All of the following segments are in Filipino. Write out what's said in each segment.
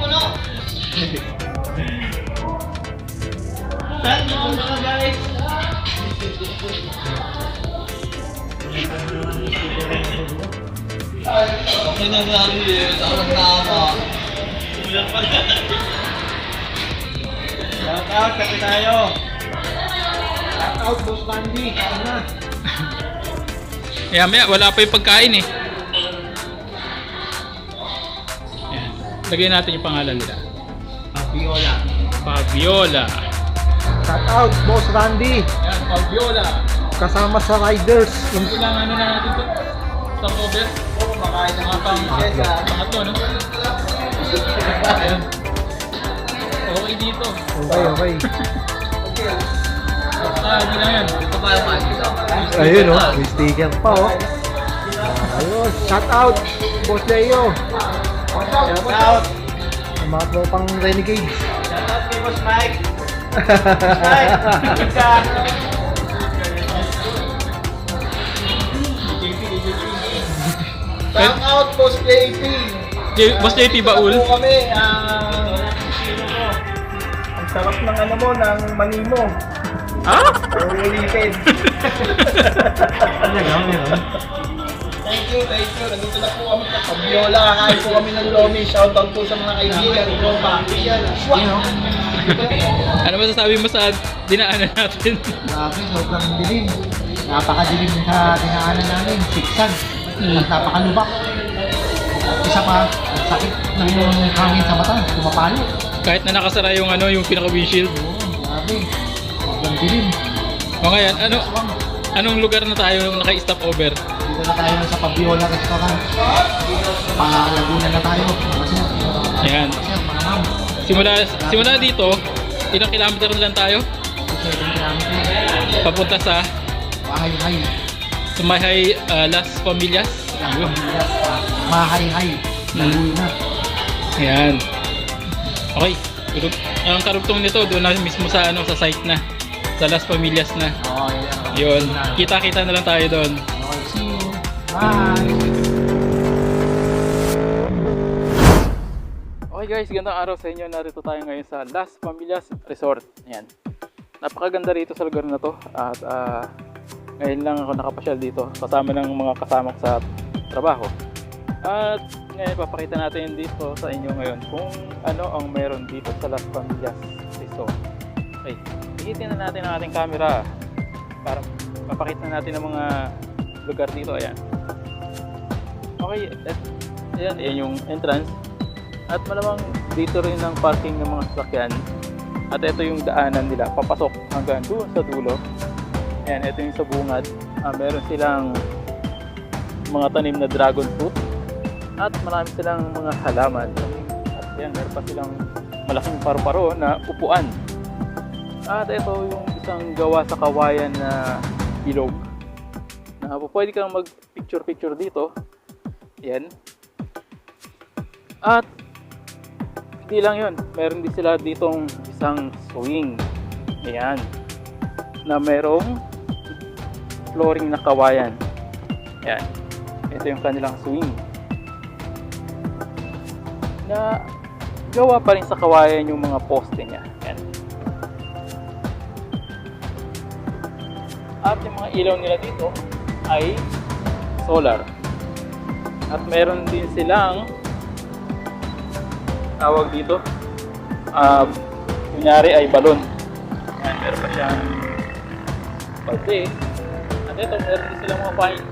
Puno. Tatlo ang mga guys. Ay, nangyari yun. Ako tama. Ulan pa na. Shout out, kasi tayo. Shout out, Boss Mandy. Kaya na. Kaya maya, wala pa yung pagkain eh. Lagyan natin yung pangalan nila. Fabiola. Fabiola. Shout out, Boss Randy. Ayan, Fabiola. Kasama sa Riders. Yung ilang ano na natin to? Stop over? Oo, makain Mga pang pangatlo, no? Ayan. Okay dito. Okay, okay. Ah, hindi lang yan. Ito pa naman. Ito. Ayun oh, may sticker pa oh. Ayun, shout out, Boss Leo. Shout out. Sa mga tropang Renegades. Shout out kay Boss Mike. Shout out, Boss JP. J- Boss JP Baul. Ako kami, ah... ang sarap ng ano mo, ng mani mo. Ah? Ang ulitin. Talaga, meron. Thank you, thank you. Nandito na po kami sa Fabiola. Kakain po kami ng Lomi. Shout out po sa mga kaibigan. Tropa. Swak. Ano masasabi mo sa dinaanan natin? Grabe, sobrang dilim. Napakadilim sa dinaanan namin. Siksag. At napakalubak. Isa pa, ang sakit ng hangin sa mata. Tumapalo. Kahit na nakasara yung ano, yung pinaka-windshield. Oo, grabe. Sobrang dilim. O ngayon, ano, anong lugar na tayo naka-stop over? Dito na tayo sa Pabiola Restaurant. Pangalaguna na tayo. Kasi, Ayan. Simula, simula dito, ilang kilometer na lang tayo? 7 kilometer. Papunta sa Mahay-hay. Sumayhay uh, Las Familias. Yun. Mahay-hay. Laguna. Ayan. Okay. Ang karugtong nito, doon na mismo sa ano sa site na. Sa Las Familias na. Oo, yan. Yun. Kita-kita na lang tayo doon. Bye. Okay guys, gandang araw sa inyo. Narito tayo ngayon sa Las Familias Resort. Ayan. Napakaganda rito sa lugar na to. At ah, ngayon lang ako nakapasyal dito. Kasama ng mga kasama sa trabaho. At ngayon papakita natin dito sa inyo ngayon kung ano ang meron dito sa Las Familias Resort. Okay, ikitin na natin ang ating camera para papakita natin ang mga lugar dito. Ayan. Okay, at, ayan, ayan yung entrance. At malamang dito rin ang parking ng mga sasakyan. At ito yung daanan nila, papasok hanggang doon sa dulo. Ayan, ito yung sa bungad. Ah, meron silang mga tanim na dragon fruit. At marami silang mga halaman. At yan, meron pa silang malaking paru-paro na upuan. At ito yung isang gawa sa kawayan na ilog. Na pwede kang mag-picture-picture dito. Yan. At hindi lang yun. Meron din sila ditong isang swing. Ayan. Na merong flooring na kawayan. Ayan. Ito yung kanilang swing. Na gawa pa rin sa kawayan yung mga poste niya. Ayan. At yung mga ilaw nila dito ay solar. At meron din silang tawag dito. Ah kunyari ay balon. Ayan, meron pa siyang balde at ito meron din silang mga pine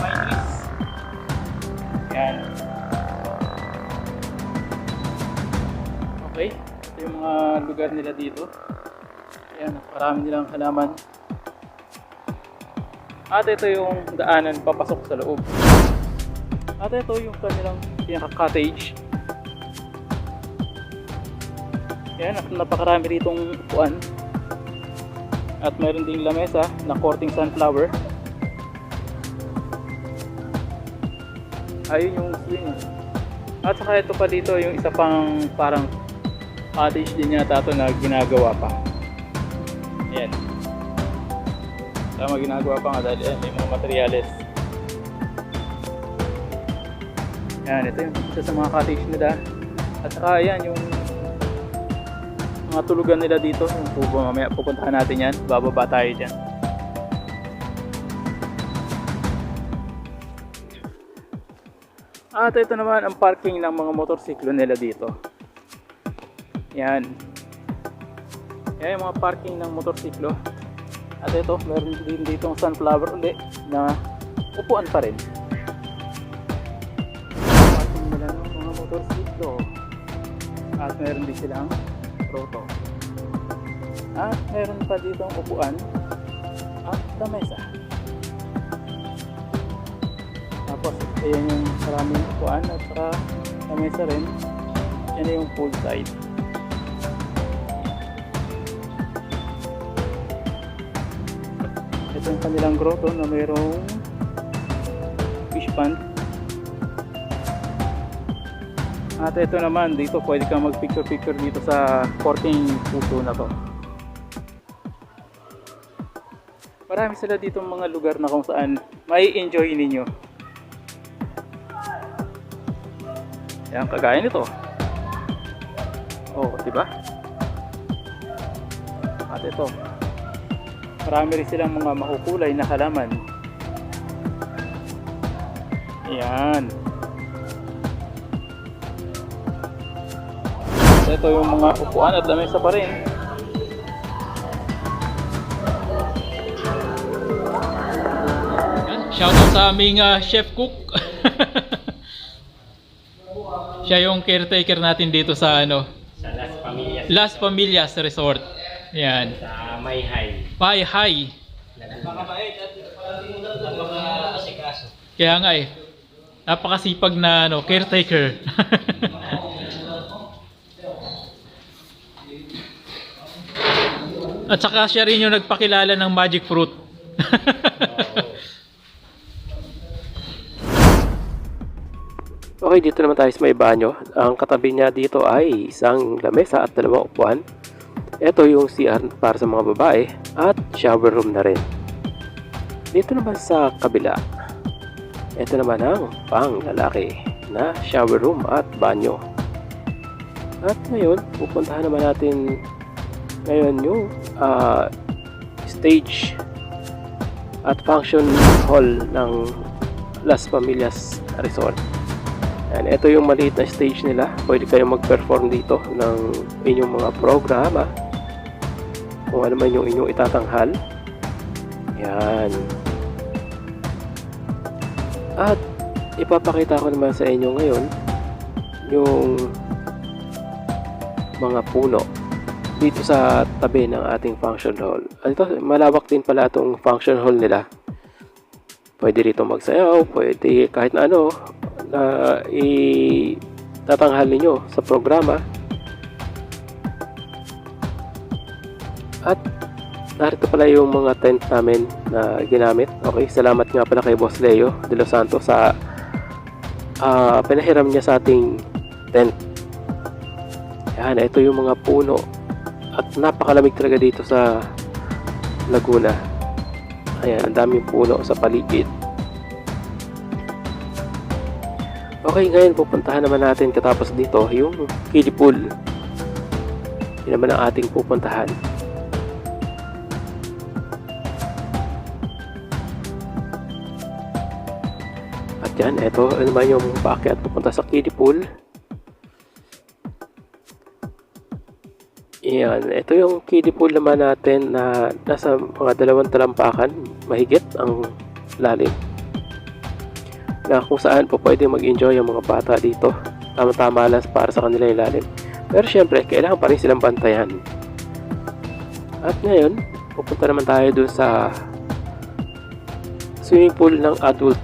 pine trees. Yan okay ito yung mga lugar nila dito. Yan marami nilang halaman. At ito yung daanan papasok sa loob at ito yung kanilang pinaka-cottage Yan, napakarami ritong upuan. At mayroon ding lamesa na courting sunflower. Ayun yung swing. At saka ito pa dito yung isa pang parang cottage din yata ito na ginagawa pa. Ayan. Tama ginagawa pa nga dahil ayan, may mga materyales. Yan, ito yung isa sa mga cottage nila. At saka ayan yung mga tulugan nila dito. Yung tubo mamaya pupuntahan natin yan. Bababa tayo dyan. At ito naman ang parking ng mga motorsiklo nila dito. Yan. Yan yung mga parking ng motorsiklo. At ito, meron din dito ang sunflower uli na upuan pa rin. Motorsiklo. At meron din silang roto. At meron pa dito ang upuan at lamesa. Tapos, ayan yung maraming upuan at saka lamesa rin. Yan yung pool side. Ito yung kanilang grotto na mayroong fish pond. At ito naman, dito pwede kang mag picture picture dito sa korting puso na to. Marami sila dito mga lugar na kung saan may enjoy ninyo. Yan, kagaya nito. Oh, di ba? At ito. Marami rin silang mga makukulay na halaman. Yan. Ito yung mga upuan at lamesa pa rin. Shoutout sa aming ah, chef cook. Siya yung caretaker natin dito sa ano, Sa Las Pamillas. Las Familias Resort. Yan. Sa Mayhay. Hi. Napakabait at ang mga asikaso. Kaya nga eh. Napakasipag na ano, caretaker. At saka siya rin yung nagpakilala ng magic fruit. Okay, dito naman tayo sa may banyo. Ang katabi niya dito ay isang lamesa at dalawang upuan. Ito yung CR para sa mga babae at shower room na rin. Dito naman sa kabila, ito naman ang pang lalaki na shower room at banyo. At ngayon, pupuntahan naman natin ngayon yung ah, stage at function hall ng Las Familias Resort. Yan, ito yung maliit na stage nila. Pwede kayong mag-perform dito ng inyong mga programa. Kung ano man yung inyong itatanghal. Yan. At ipapakita ko naman sa inyo ngayon yung mga puno dito sa tabi ng ating function hall. Ito, malawak din pala itong function hall nila. Pwede rito magsayaw, pwede kahit na ano, na itatanghal ninyo sa programa. At narito pala yung mga tent namin na ginamit. Okay, salamat nga pala kay Boss Leo de Los Santos sa ah, pinahiram niya sa ating tent. Yan, ito yung mga puno. At napakalamig talaga dito sa Laguna. Ayan, ang daming puno sa paligid. Okay, ngayon pupuntahan naman natin katapos dito yung kiddie pool. Yun naman ang ating pupuntahan. At yan, eto ano naman yung paakyat pupunta sa kiddie pool. Yan, ito yung kiddie pool naman natin na nasa mga dalawang talampakan, mahigit ang lalim na kung saan po pwede mag-enjoy ang mga bata dito. Tama-tama lang para sa kanila yung lalim. Pero syempre, kailangan pa rin silang bantayan. At ngayon, pupunta naman tayo dun sa swimming pool ng adult.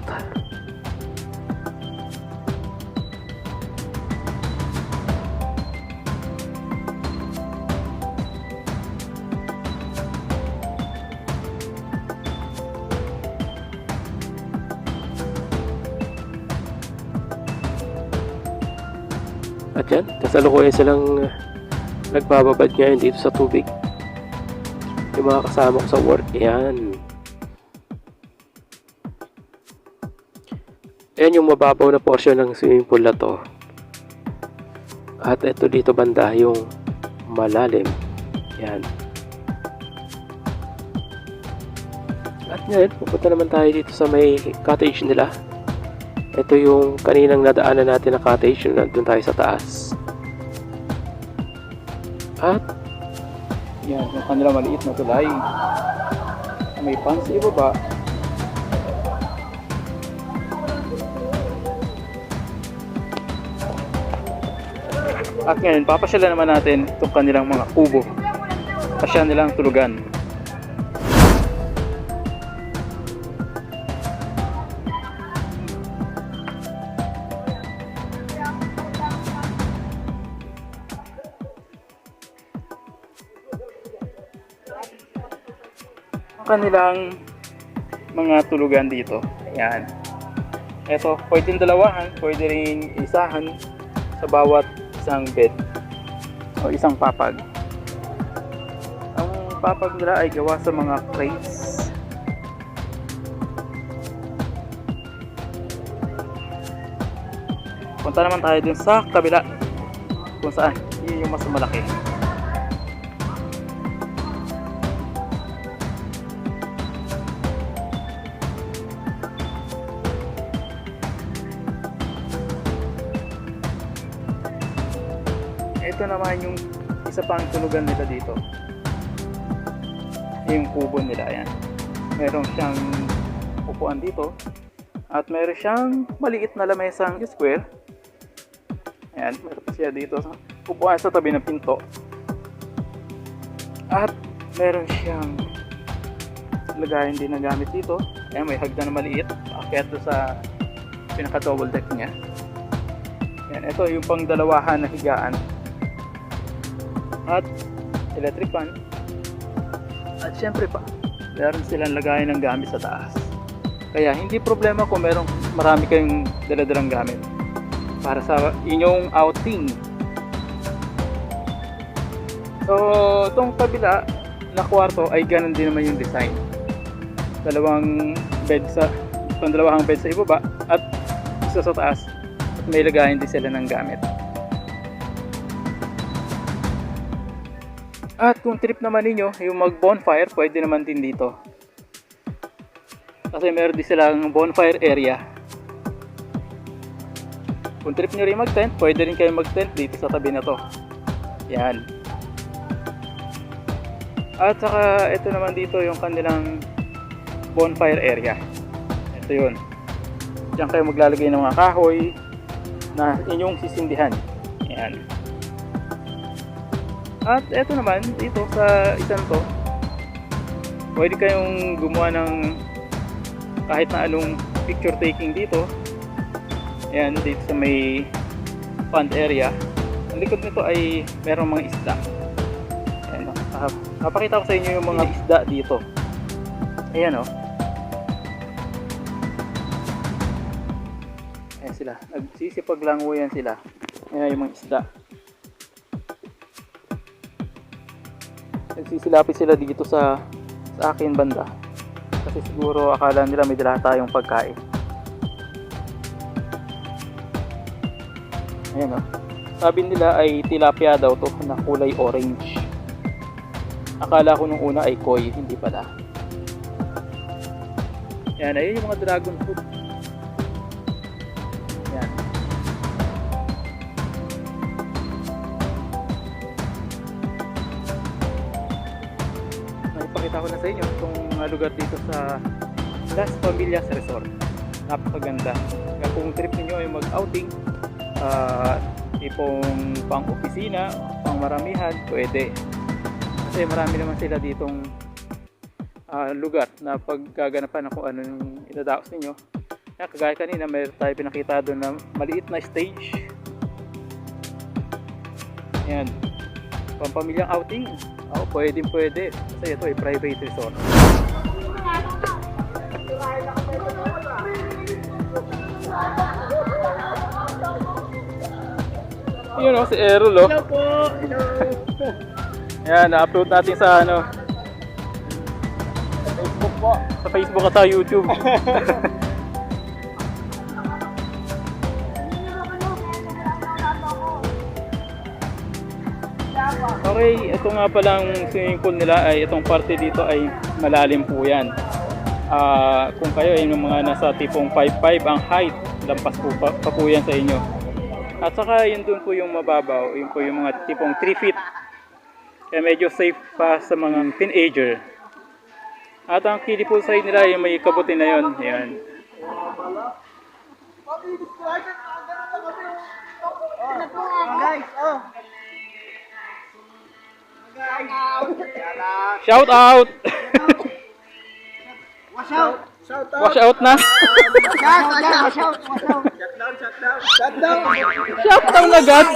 Kasalukuyan silang uh, nagbababad ngayon dito sa tubig. Yung mga kasama ko sa work, yan. Ayan yung mababaw na portion ng swimming pool na to. At ito dito banda yung malalim. Yan. At ngayon, pupunta naman tayo dito sa may cottage nila. Ito yung kaninang nadaanan natin na cottage yung nandun tayo sa taas. At Yan, yung kanila maliit na tulay. May pans sa ibaba. At ngayon, papasyalan naman natin itong kanilang mga kubo. Pasya nilang tulugan. Kanilang mga tulugan dito. Yan. Ito, pwedeng dalawahan, pwede rin isahan sa bawat isang bed o isang papag. Ang papag nila ay gawa sa mga crates. Punta naman tayo dun sa kabila kung saan yun yung mas malaki. Ito naman yung isa pang tulugan nila dito. Yung kubo nila, yan. Meron siyang upuan dito. At meron siyang maliit na lamesang square. Ayan, meron siya dito. Upuan sa tabi ng pinto. At meron siyang lagayan din na gamit dito. Ayan, may hagdan na maliit. Akyat sa pinaka double deck niya. Yan, ito yung pang dalawahan na higaan. At electric fan. At syempre pa, meron silang lagayan ng gamit sa taas. Kaya hindi problema kung merong marami kayong daladalang gamit para sa inyong outing. So, itong kabila na kwarto ay ganun din naman yung design. Dalawang bed sa, dalawang bed sa ibaba at isa sa taas at may lagayan din sila ng gamit. At kung trip naman ninyo, yung mag bonfire, pwede naman din dito. Kasi meron din silang bonfire area. Kung trip nyo rin mag tent, pwede rin kayo mag tent dito sa tabi na to. Yan. At saka ito naman dito yung kanilang bonfire area. Ito yun. Diyan kayo maglalagay ng mga kahoy na inyong sisindihan. Yan. At eto naman, dito sa isang to, pwede kayong gumawa ng kahit na anong picture taking dito. Ayan, dito sa may pond area. Ang likod nito ay merong mga isda. Ayan, uh, napakita ko sa inyo yung mga isda dito. Ayan o. Oh. Ayan sila. Nagsisipaglanguyan sila. Ayan yung mga isda. Nagsisilapit sila dito sa sa akin banda. Kasi siguro akala nila may dala tayong pagkain. Ayan o sabi nila ay tilapia daw to na kulay orange. Akala ko nung una ay koi hindi pala. Yan ayun yung mga dragon fruit Naipakita ko na sa inyo itong uh, lugar dito sa Las Familias Resort. Napakaganda. Kaya kung trip niyo ay mag-outing, uh, tipong pang-opisina, pang-maramihan, pwede. Kasi marami naman sila ditong uh, lugar na paggaganapan na kung ano yung idadaos ninyo. Kaya kagaya kanina, may tayo pinakita doon na maliit na stage. Ayan. Pampamilyang outing. Oo, pwede pwede. Kasi ito ay private resort. Yun o, si Errol o. Hello po! Hello! Yan, na-upload natin sa ano. Sa Facebook po. Sa Facebook at sa YouTube. Okay, ito nga palang swimming pool nila ay itong parte dito ay malalim po yan. Ah, kung kayo ay mga nasa tipong 5'5 ang height lampas po pa, pa po yan sa inyo. At saka yun doon po yung mababaw, yun po yung mga tipong 3 feet. Kaya medyo safe pa sa mga teenager. At ang kili po sa nila yung may kabuti na yun. Yan. Shout out! Wash out! Shout Wash out na! Shout out! Shout out! Shut down! Shout out agad!